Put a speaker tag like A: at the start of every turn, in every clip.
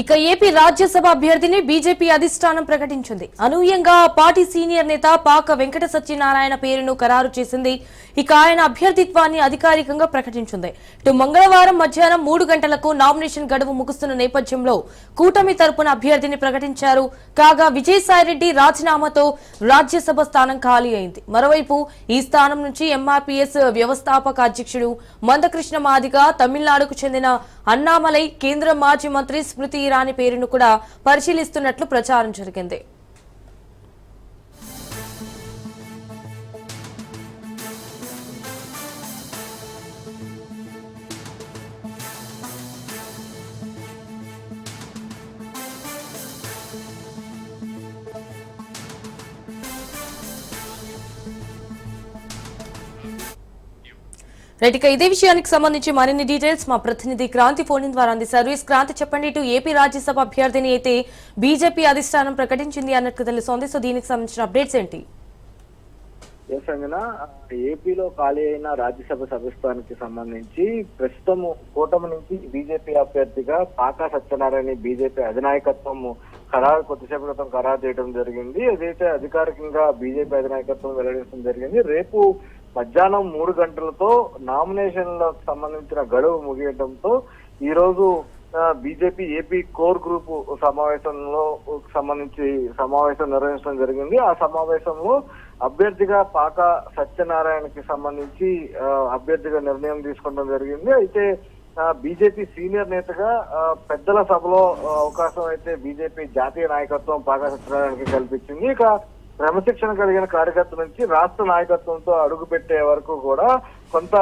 A: ఇక ఏపీ రాజ్యసభ అభ్యర్థిని బీజేపీ అధిష్టానం ప్రకటించింది. అనూహ్యంగా పార్టీ సీనియర్ నేత పాక వెంకట సత్యనారాయణ పేరును ఖరారు చేసింది. ఇక ఆయన అభ్యర్థిత్వాన్ని అధికారికంగా ప్రకటించింది. ఇటు మంగళవారం మధ్యాహ్నం మూడు గంటలకు నామినేషన్ గడువు ముగుస్తున్న నేపథ్యంలో కూటమి తరపున అభ్యర్థిని ప్రకటించారు. కాగా విజయసాయిరెడ్డి రాజీనామాతో రాజ్యసభ స్థానం ఖాళీ అయింది. మరోవైపు ఈ స్థానం నుంచి ఎంఆర్పీఎస్ వ్యవస్థాపక అధ్యక్షుడు మందకృష్ణ మాదిగ తమిళనాడుకు చెందిన అన్నామలై కేంద్ర మాజీ మంత్రి స్మృతి ఇరానీ పేరును కూడా పరిశీలిస్తున్నట్లు ప్రచారం జరిగింది. రైట్ ఇదే విషయానికి సంబంధించి మరిన్ని డీటెయిల్స్ మా ప్రతినిధి క్రాంతి ఫోన్ ద్వారా అందిస్తారు ఈ క్రాంతి చెప్పండి ఇటు ఏపీ రాజ్యసభ అభ్యర్థిని అయితే బీజేపీ అధిష్టానం ప్రకటించింది అన్నట్టు తెలుస్తోంది. సో దీనికి సంబంధించిన అప్డేట్స్ ఏంటి?
B: ఏపీలో ఖాళీ అయిన రాజ్యసభ సభ్యస్థానానికి సంబంధించి ప్రస్తుతం కూటమి నుంచి బీజేపీ అభ్యర్థిగా పాకా సత్యనారాయణ బీజేపీ అధినాయకత్వం ఖరారు కొద్దిసేపు క్రితం ఖరారు చేయడం జరిగింది. అదైతే అధికారికంగా బీజేపీ అధినాయకత్వం వెల్లడించడం జరిగింది రేపు మధ్యాహ్నం మూడు గంటలతో నామినేషన్లకు సంబంధించిన గడువు ముగియడంతో ఈ రోజు బీజేపీ ఏపీ కోర్ గ్రూప్ సమావేశంలో సంబంధించి సమావేశం నిర్వహించడం జరిగింది. ఆ సమావేశంలో అభ్యర్థిగా పాక సత్యనారాయణకి సంబంధించి అభ్యర్థిగా నిర్ణయం తీసుకోవడం జరిగింది. అయితే బీజేపీ సీనియర్ నేతగా పెద్దల సభలో అవకాశం అయితే బీజేపీ జాతీయ నాయకత్వం పాక సత్యనారాయణకి కల్పించింది. ఇక క్రమశిక్షణ కలిగిన కార్యకర్త నుంచి రాష్ట్ర నాయకత్వంతో అడుగు పెట్టే వరకు కూడా కొంత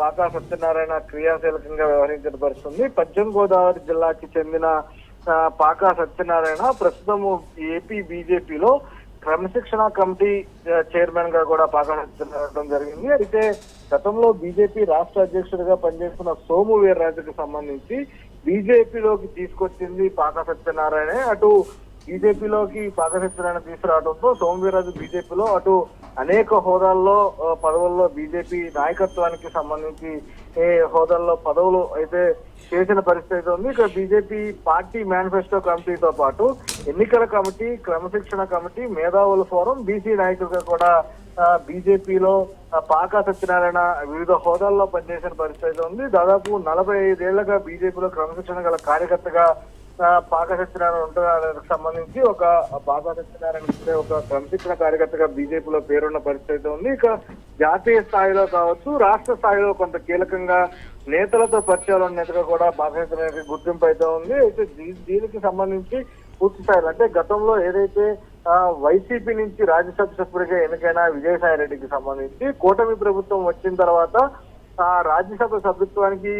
B: పాకా సత్యనారాయణ క్రియాశీలకంగా వ్యవహరించిన పరిస్థితుంది పశ్చిమ గోదావరి జిల్లాకి చెందిన పాకా సత్యనారాయణ ప్రస్తుతము ఏపీ బీజేపీలో క్రమశిక్షణ కమిటీ చైర్మన్గా కూడా పాకా సత్యనారాయణ జరిగింది. అయితే గతంలో బీజేపీ రాష్ట్ర అధ్యక్షుడిగా పనిచేస్తున్న సోము వీర్రాజుకు సంబంధించి బీజేపీలోకి తీసుకొచ్చింది పాకా సత్యనారాయణ. అటు బీజేపీలోకి పాక తీసుకురావడంతో సోమవీరాజు బీజేపీలో అటు అనేక హోదాల్లో పదవుల్లో బీజేపీ నాయకత్వానికి సంబంధించి ఏ హోదాల్లో పదవులు అయితే చేసిన పరిస్థితి అయితే ఉంది. ఇక బీజేపీ పార్టీ మేనిఫెస్టో కమిటీతో పాటు ఎన్నికల కమిటీ క్రమశిక్షణ కమిటీ మేధావుల ఫోరం బీసీ నాయకులుగా కూడా బీజేపీలో పాక పాకా సత్యనారాయణ వివిధ హోదాల్లో పనిచేసిన పరిస్థితి అయితే ఉంది. దాదాపు నలభై ఐదేళ్ళుగా బీజేపీలో క్రమశిక్షణ గల కార్యకర్తగా పాక సత్యనారాయణ ఉంటున్నానికి సంబంధించి ఒక పాక సత్యనారాయణ ఒక క్రమశిక్షణ కార్యకర్తగా బీజేపీలో పేరున్న పరిస్థితి అయితే ఉంది. ఇక జాతీయ స్థాయిలో కావచ్చు రాష్ట్ర స్థాయిలో కొంత కీలకంగా నేతలతో పరిచయాలు నేతగా కూడా పాక సత్యనారాయణ గుర్తింపు అయితే ఉంది. అయితే దీ- దీనికి సంబంధించి పూర్తి స్థాయిలో అంటే గతంలో ఏదైతే వైసీపీ నుంచి రాజ్యసభ సభ్యుడిగా ఎన్నికైన విజయసాయి రెడ్డికి సంబంధించి కూటమి ప్రభుత్వం వచ్చిన తర్వాత ఆ రాజ్యసభ సభ్యత్వానికి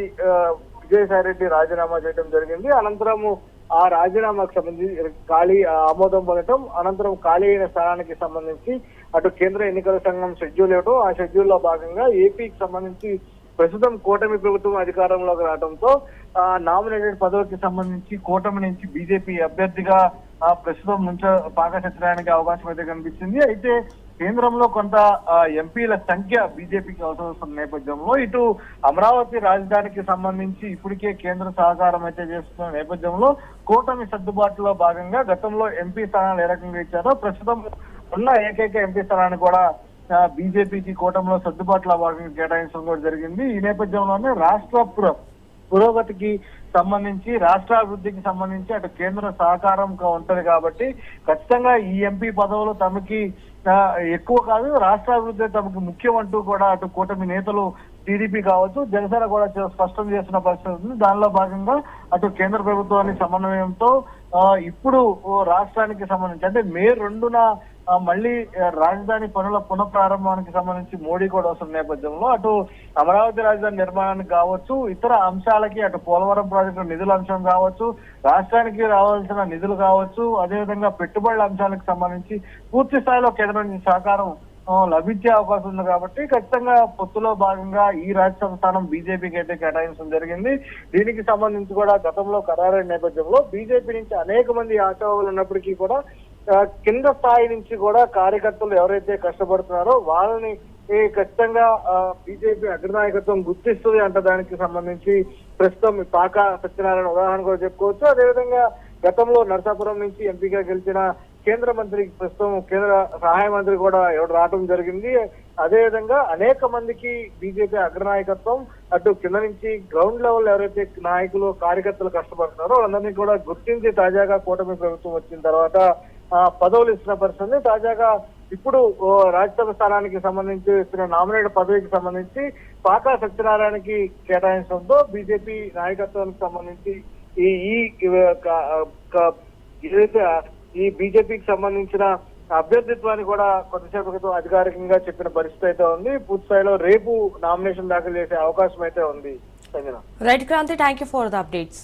B: విజయసాయిరెడ్డి రెడ్డి రాజీనామా చేయడం జరిగింది. అనంతరము ఆ రాజీనామాకు సంబంధించి ఖాళీ ఆమోదం పొందటం అనంతరం ఖాళీ అయిన స్థానానికి సంబంధించి అటు కేంద్ర ఎన్నికల సంఘం షెడ్యూల్ ఇవ్వటం ఆ షెడ్యూల్లో భాగంగా ఏపీకి సంబంధించి ప్రస్తుతం కూటమి ప్రభుత్వం అధికారంలోకి రావడంతో ఆ నామినేటెడ్ పదవికి సంబంధించి కూటమి నుంచి బీజేపీ అభ్యర్థిగా ఆ, ప్రస్తుతం నుంచో పాక సత్యనారాయణకి అవకాశం అయితే కనిపించింది. అయితే కేంద్రంలో కొంత ఎంపీల సంఖ్య బీజేపీకి అవసరం వస్తున్న నేపథ్యంలో ఇటు అమరావతి రాజధానికి సంబంధించి ఇప్పటికే కేంద్ర సహకారం అయితే చేస్తున్న నేపథ్యంలో కూటమి సర్దుబాటులో భాగంగా గతంలో ఎంపీ స్థానాలు ఏ రకంగా ఇచ్చారో ప్రస్తుతం ఉన్న ఏకైక ఎంపీ స్థానాన్ని కూడా బీజేపీకి కూటమిలో సర్దుబాటులో భాగంగా కేటాయించడం కూడా జరిగింది. ఈ నేపథ్యంలోనే రాష్ట్ర పురోగతికి సంబంధించి రాష్ట్ర అభివృద్ధికి సంబంధించి అటు కేంద్ర సహకారంగా ఉంటది కాబట్టి ఖచ్చితంగా ఈ ఎంపీ పదవులు తమకి ఎక్కువ కాదు రాష్ట్ర అభివృద్ధి తమకు ముఖ్యం అంటూ కూడా అటు కూటమి నేతలు టీడీపీ కావచ్చు జనసేన కూడా స్పష్టం చేస్తున్న పరిస్థితి ఉంది. దానిలో భాగంగా అటు కేంద్ర ప్రభుత్వాన్ని సమన్వయంతో ఆ, ఇప్పుడు ఓ రాష్ట్రానికి సంబంధించి అంటే మే రెండున మళ్ళీ రాజధాని పనుల పునఃప్రారంభానికి సంబంధించి మోడీ కూడా వస్తున్న నేపథ్యంలో అటు అమరావతి రాజధాని నిర్మాణానికి కావచ్చు ఇతర అంశాలకి అటు పోలవరం ప్రాజెక్టు నిధుల అంశం కావచ్చు రాష్ట్రానికి రావాల్సిన నిధులు కావచ్చు అదేవిధంగా పెట్టుబడుల అంశాలకు సంబంధించి పూర్తి స్థాయిలో కేంద్రం నుంచి సహకారం లభించే అవకాశం ఉంది కాబట్టి ఖచ్చితంగా పొత్తులో భాగంగా ఈ రాజ్యసభ స్థానం బీజేపీకి అయితే కేటాయించడం జరిగింది. దీనికి సంబంధించి కూడా గతంలో ఖరారైన నేపథ్యంలో బీజేపీ నుంచి అనేక మంది ఆశావాలు ఉన్నప్పటికీ కూడా కింద స్థాయి నుంచి కూడా కార్యకర్తలు ఎవరైతే కష్టపడుతున్నారో వాళ్ళని ఖచ్చితంగా బీజేపీ అగ్రనాయకత్వం గుర్తిస్తుంది అంట దానికి సంబంధించి. ప్రస్తుతం పాక సత్యనారాయణ ఉదాహరణ కూడా చెప్పుకోవచ్చు. అదేవిధంగా గతంలో నరసాపురం నుంచి ఎంపీగా గెలిచిన కేంద్ర మంత్రికి ప్రస్తుతం కేంద్ర సహాయ మంత్రి కూడా ఎవరు రావడం జరిగింది. అదేవిధంగా అనేక మందికి బీజేపీ అగ్రనాయకత్వం అటు కింద నుంచి గ్రౌండ్ లెవెల్ ఎవరైతే నాయకులు కార్యకర్తలు కష్టపడుతున్నారో వాళ్ళందరినీ కూడా గుర్తించి తాజాగా కూటమి ప్రభుత్వం వచ్చిన తర్వాత పదవులు ఇస్తున్న పరిస్థితి తాజాగా ఇప్పుడు రాజ్యసభ స్థానానికి సంబంధించి ఇస్తున్న నామినేట్ పదవికి సంబంధించి పాకా సత్యనారాయణకి కేటాయించడంతో బీజేపీ నాయకత్వానికి సంబంధించి ఈ ఈ ఏదైతే ఈ బీజేపీకి సంబంధించిన అభ్యర్థిత్వాన్ని కూడా కొద్దిసేపు క్రితం అధికారికంగా చెప్పిన పరిస్థితి అయితే ఉంది. పూర్తి స్థాయిలో రేపు నామినేషన్ దాఖలు చేసే అవకాశం అయితే ఉంది. Sanjana.
A: Right Kranthi thank you for the updates